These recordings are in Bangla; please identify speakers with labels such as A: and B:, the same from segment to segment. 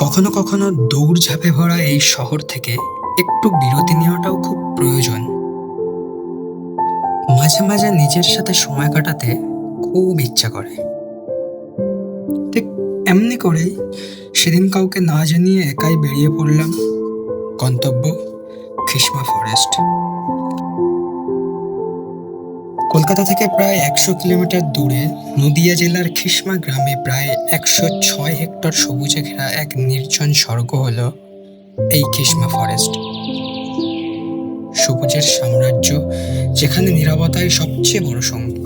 A: কখনো কখনো দৌড়ঝাঁপে ভরা এই শহর থেকে একটু বিরতি নেওয়াটাও খুব প্রয়োজন। মাঝে মাঝে নিজের সাথে সময় কাটাতে খুব ইচ্ছা করে। ঠিক এমনি করেই সেদিন কাউকে না জানিয়ে একাই বেরিয়ে পড়লাম গন্তব্য খিসমা ফরেস্ট। কলকাতা থেকে প্রায় একশো কিলোমিটার দূরে নদিয়া জেলার খিসমা গ্রামে প্রায় একশো ছয় হেক্টর সবুজে ঘেরা এক নির্জন স্বর্গ হল এই খিসমা ফরেস্ট। সবুজের সাম্রাজ্য যেখানে নিরাপত্তাই সবচেয়ে বড় সঙ্গী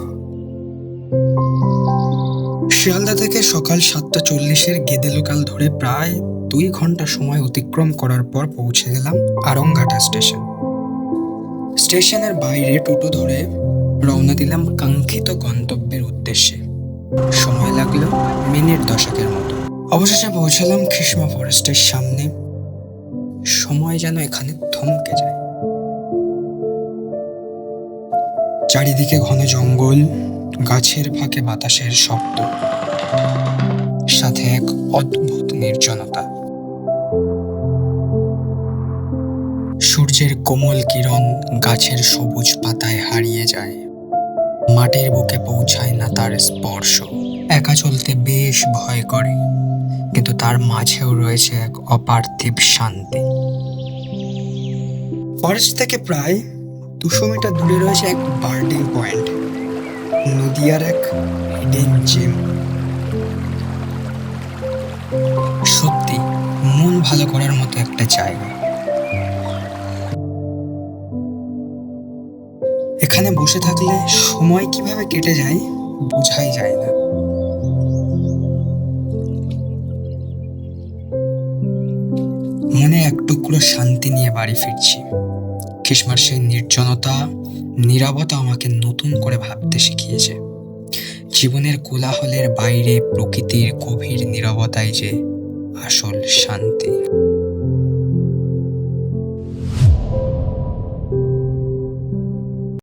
A: শিয়ালদা থেকে সকাল সাতটা চল্লিশের গেদে লোকাল ধরে প্রায় দুই ঘণ্টা সময় অতিক্রম করার পর পৌঁছে গেলাম আরংঘাটা স্টেশন। স্টেশনের বাইরে টোটো ধরে রওনা দিলাম কাঙ্ক্ষিত গন্তব্যের উদ্দেশ্যে। সময় লাগল মিনিট দশকের মতো। অবশেষে পৌঁছালাম খিসমা ফরেস্টের সামনে। সময় যেন এখানে থমকে যায়। চারিদিকে ঘন জঙ্গল, গাছের ফাঁকে বাতাসের শব্দ, সাথে এক অদ্ভুত নির্জনতা। সূর্যের কোমল কিরণ গাছের সবুজ পাতায় হারিয়ে মাটির বুকে পৌঁছায় না তার স্পর্শ। একা চলতে বেশ ভয় করে, কিন্তু তার মাঝেও রয়েছে এক অপার্থিব শান্তি। ফরেস্ট থেকে প্রায় দুশো মিটার দূরে রয়েছে এক বার্ডিং পয়েন্ট, নদিয়ার এক হিডেন জিম। সত্যি, মন ভালো করার মতো একটা জায়গা। এখানে বসে থাকলে সময় কীভাবে কেটে যায়, বোঝাই যায় না। মনে এক টুকরো শান্তি নিয়ে বাড়ি ফিরছি। খ্রিসমার সেই নির্জনতা, নীরবতা আমাকে নতুন করে ভাবতে শিখিয়েছে। জীবনের কোলাহলের বাইরে প্রকৃতির গভীর নীরবতায় যে আসল শান্তি।